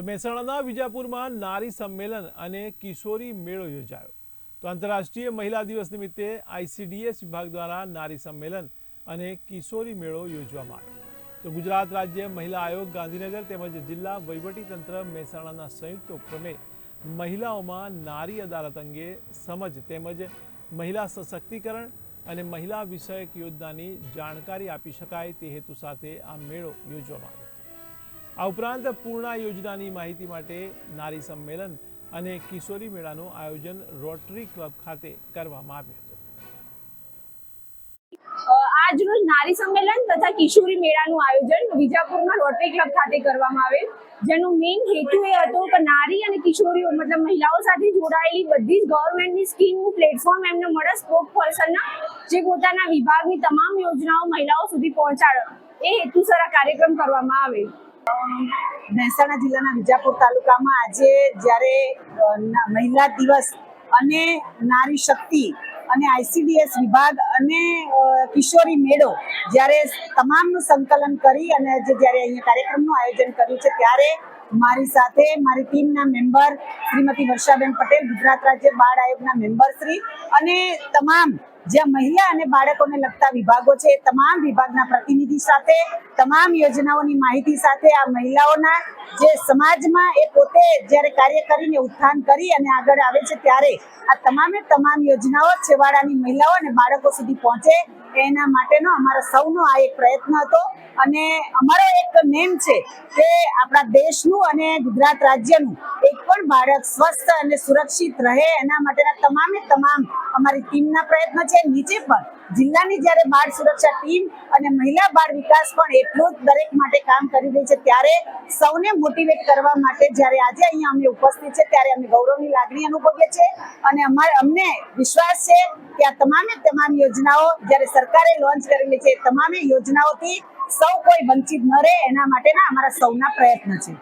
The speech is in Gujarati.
તો મહેસાણાના વિજાપુરમાં નારી સંમેલન અને કિશોરી મેળો યોજાયો. તો આંતરરાષ્ટ્રીય મહિલા દિવસ નિમિત્તે આઈસીડીએસ વિભાગ દ્વારા નારી સંમેલન અને કિશોરી મેળો યોજવામાં આવ્યો. તો ગુજરાત રાજ્ય મહિલા આયોગ ગાંધીનગર તેમજ જિલ્લા વહીવટીતંત્ર મહેસાણાના સંયુક્ત ઉપક્રમે મહિલાઓમાં નારી અદાલત અંગે સમજ તેમજ મહિલા સશક્તિકરણ અને મહિલા વિષયક યોજનાની જાણકારી આપી શકાય તે હેતુ સાથે આ મેળો યોજવામાં આવ્યો. આ ઉપરાંત પૂર્ણા યોજનાની માહિતી માટે નારી સંમેલન અને કિશોરી મેળાનું આયોજન રોટરી ક્લબ ખાતે કરવામાં આવ્યું હતું. નારી સંમેલન તથા કિશોરી મેળાનું આયોજન વિજાપુરમાં રોટરી ક્લબ ખાતે કરવામાં આવેલ. જેનો મેઇન હેતુ એ હતો કે નારી અને કિશોરીઓ, મતલબ મહિલાઓ સાથે જોડાયેલી બધી જ ગવર્મેન્ટની સ્કીમનું પ્લેટફોર્મ એમને મળે સ્પોક પર્સનના જે પોતાના વિભાગની તમામ યોજનાઓ મહિલાઓ સુધી પહોંચાડે. એ હેતુસર આ કાર્યક્રમ કરવામાં આવેલ. મહેસાણા જિલ્લાના વિજાપુર તાલુકામાં આજે જ્યારે મહિલા દિવસ અને નારી શક્તિ અને આઈસીડીએસ વિભાગ અને કિશોરી મેળો જ્યારે તમામનું સંકલન કરી અને આજે જ્યારે અહીંયા કાર્યક્રમનું આયોજન કર્યું છે, ત્યારે મારી સાથે મારી ટીમના મેમ્બર શ્રીમતી વર્ષાબેન પટેલ, ગુજરાત રાજ્ય બાળ આયોગના મેમ્બર શ્રી અને તમામ જ્યાં મહિલા અને બાળકોને લગતા વિભાગો છે, તમામ વિભાગના પ્રતિનિધિ સાથે, તમામ યોજનાઓની માહિતી સાથે આ મહિલાઓના જે સમાજમાં એ પોતે જ્યારે કાર્ય કરીને ઉત્થાન કરી અને આગળ આવે છે, ત્યારે આ તમામે તમામ યોજનાઓ છેવાડાની મહિલાઓ અને બાળકો સુધી પહોંચે. એના માટેનો અમારા સૌનો આ એક પ્રયત્ન હતો. અને અમારો એક નેમ છે કે આપણા દેશનું અને ગુજરાત રાજ્યનું એક પણ બાળક સ્વસ્થ અને સુરક્ષિત રહે એના માટેના તમામે તમામ અમારી ટીમના પ્રયત્ન છે. નીચે પણ જિલ્લાની જ્યારે બાળ સુરક્ષા ટીમ અને મહિલા બાળ વિકાસ પણ એટલું જ દરેક માટે કામ કરી રહી છે. ત્યારે સૌને મોટિવેટ કરવા માટે જ્યારે આજે અહીંયા અમે ઉપસ્થિત છે, ત્યારે અમે ગૌરવની લાગણી અનુભવીએ છીએ. અને અમારે અમને વિશ્વાસ છે કે આ તમામે તમામ યોજનાઓ જ્યારે સરકારે લોન્ચ કરેલી છે તમામે યોજનાઓથી સૌ કોઈ વંચિત ન રહે, એના માટેના અમારા સૌના પ્રયત્ન છે.